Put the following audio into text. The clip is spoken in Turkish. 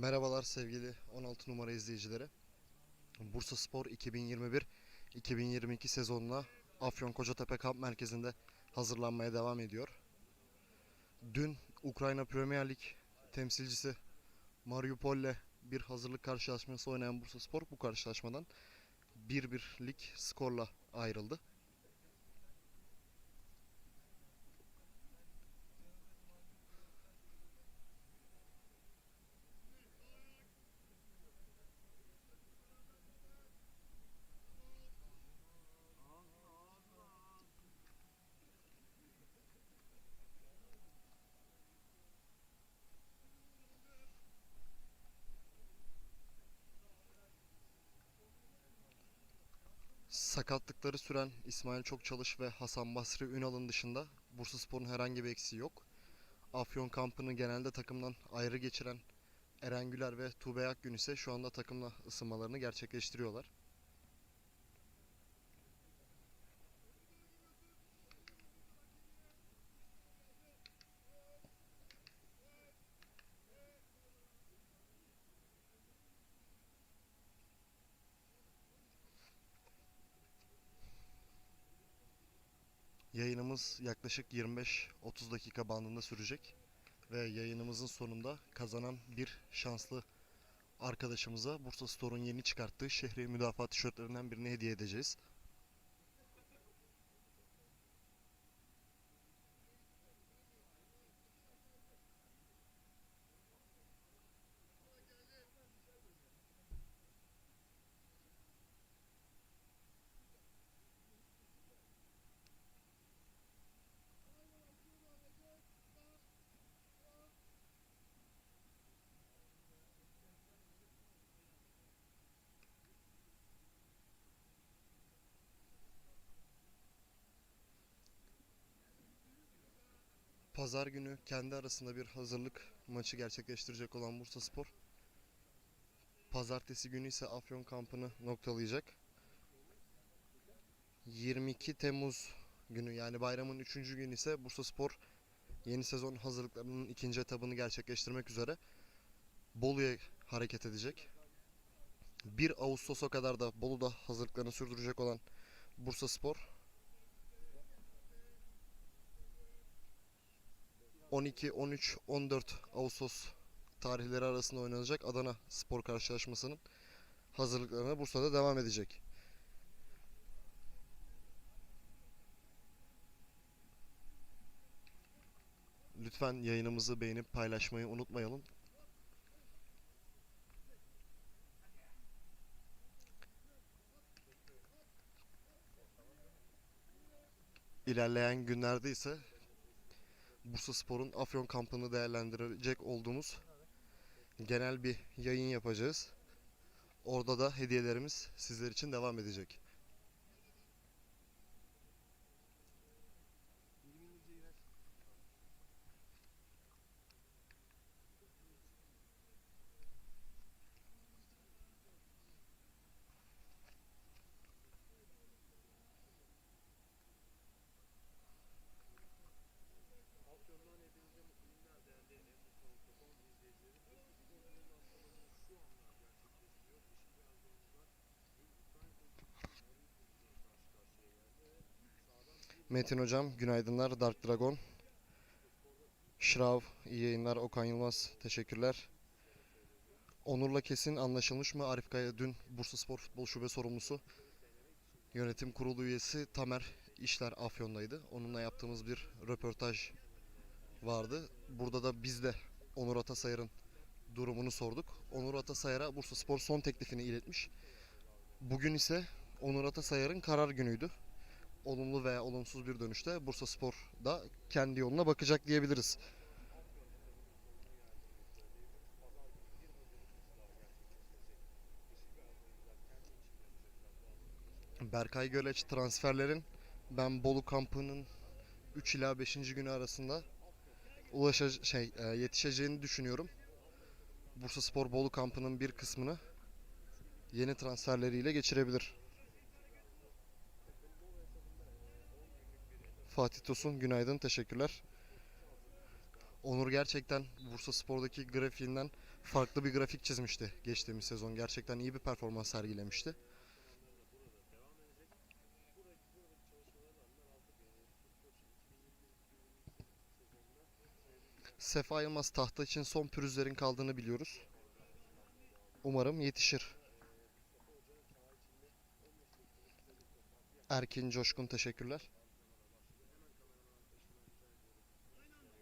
Merhabalar sevgili 16 numara izleyicileri. Bursa Spor 2021-2022 sezonuna Afyon Kocatepe Kamp Merkezi'nde hazırlanmaya devam ediyor. Dün Ukrayna Premier Lig temsilcisi Mariupol'le bir hazırlık karşılaşması oynayan Bursa Spor bu karşılaşmadan 1-1'lik skorla ayrıldı. Sakatlıkları süren İsmail Çokçalış ve Hasan Basri Ünal'ın dışında Bursaspor'un herhangi bir eksiği yok. Afyon kampını genelde takımdan ayrı geçiren Eren Güler ve Tuğbey Akgün ise şu anda takımla ısınmalarını gerçekleştiriyorlar. Yayınımız yaklaşık 25-30 dakika bandında sürecek ve yayınımızın sonunda kazanan bir şanslı arkadaşımıza Bursa Store'un yeni çıkarttığı şehri müdafaa tişörtlerinden birini hediye edeceğiz. Pazar günü kendi arasında bir hazırlık maçı gerçekleştirecek olan Bursaspor Pazartesi günü ise Afyon kampını noktalayacak. 22 Temmuz günü yani bayramın 3. günü ise Bursaspor yeni sezon hazırlıklarının ikinci etabını gerçekleştirmek üzere Bolu'ya hareket edecek. 1 Ağustos'a kadar da Bolu'da hazırlıklarını sürdürecek olan Bursaspor 12, 13, 14 Ağustos tarihleri arasında oynanacak Adana Spor karşılaşmasının hazırlıklarına Bursa'da devam edecek. Lütfen yayınımızı beğenip paylaşmayı unutmayalım. İlerleyen günlerde ise Bursa Spor'un Afyon kampını değerlendirecek olduğumuz genel bir yayın yapacağız. Orada da hediyelerimiz sizler için devam edecek. Metin Hocam, günaydınlar. Dark Dragon. Şrav, iyi yayınlar. Okan Yılmaz, teşekkürler. Onur'la kesin anlaşılmış mı? Arif Kaya dün Bursa Spor Futbol Şube sorumlusu. Yönetim kurulu üyesi Tamer İşler Afyon'daydı. Onunla yaptığımız bir röportaj vardı. Burada da biz de Onur Atasayar'ın durumunu sorduk. Onur Atasayar'a Bursa Spor son teklifini iletmiş. Bugün ise Onur Atasayar'ın karar günüydü olumlu veya olumsuz bir dönüşte Bursa Spor da kendi yoluna bakacak diyebiliriz. Berkay Göleç transferlerin ben Bolu kampının 3 ila 5. günü arasında ulaşa şey e, yetişeceğini düşünüyorum. Bursa Spor Bolu kampının bir kısmını yeni transferleriyle geçirebilir. Fatih Tosun günaydın teşekkürler. Onur gerçekten Bursa Spor'daki grafiğinden farklı bir grafik çizmişti geçtiğimiz sezon. Gerçekten iyi bir performans sergilemişti. Sefa Yılmaz tahta için son pürüzlerin kaldığını biliyoruz. Umarım yetişir. Erkin Coşkun teşekkürler.